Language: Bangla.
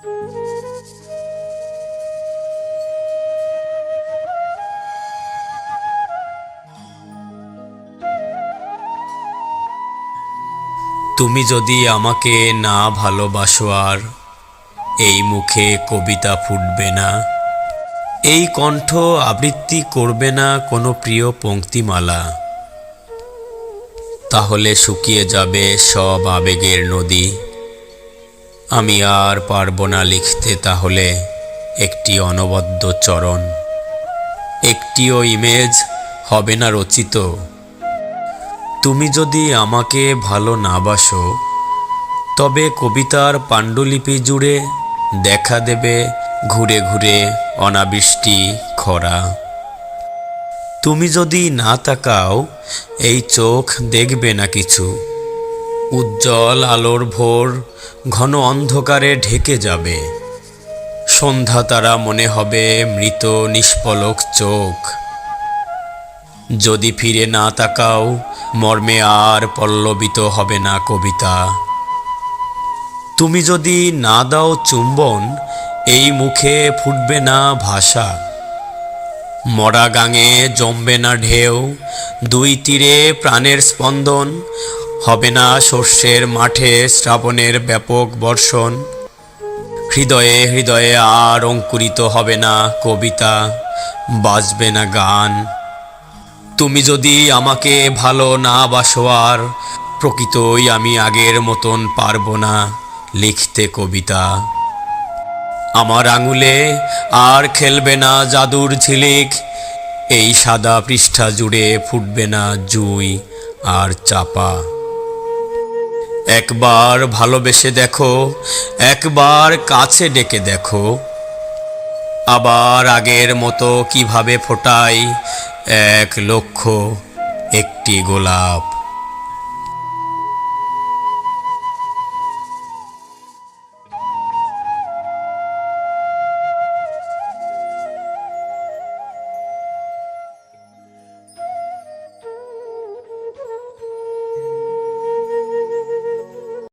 তুমি যদি আমাকে না ভালোবাসো আর এই মুখে কবিতা ফুটবে না, এই কণ্ঠ আবৃত্তি করবে না কোনো প্রিয় পংক্তিমালা তাহলে শুকিয়ে যাবে সব আবেগের নদী। আমি আর পারব না লিখতে তাহলে একটি অনবদ্য চরণ। একটিও ইমেজ হবে না রচিত। তুমি যদি আমাকে ভালো না বাসো, তবে কবিতার পাণ্ডুলিপি জুড়ে দেখা দেবে ঘুরে ঘুরে অনাবৃষ্টি, খরা। তুমি যদি না তাকাও, এই চোখ দেখবে না কিছু। উজ্জ্বল আলোর ভোর ঘন অন্ধকারে ঢেকে যাবে। সন্ধ্যা তারা মনে হবে মৃত নিষ্পলক চোখ। যদি ফিরে না তাকাও, মর্মে আর পল্লবিত হবে না কবিতা। তুমি যদি না দাও চুম্বন, এই মুখে ফুটবে না ভাষা। মরা গাঙে জমবে না ঢেউ, দুই তীরে প্রাণের স্পন্দন হবে না শস্যের মাঠে শ্রাবণের ব্যাপক বর্ষণ। হৃদয়ে হৃদয়ে আর অঙ্কুরিত হবে না কবিতা, বাজবে না গান। তুমি যদি আমাকে ভালো না বাসো আর, প্রকৃতই আমি আগের মতন পারব না লিখতে কবিতা। আমার আঙুলে আর খেলবে না জাদুর ঝিলিক, এই সাদা পৃষ্ঠা জুড়ে ফুটবে না জুই আর চাপা। একবার ভালোবেসে দেখো, একবার কাছে ডেকে দেখো। আবার আগের মতো কীভাবে ফোটাই? এক লক্ষ একটি গোলাপ।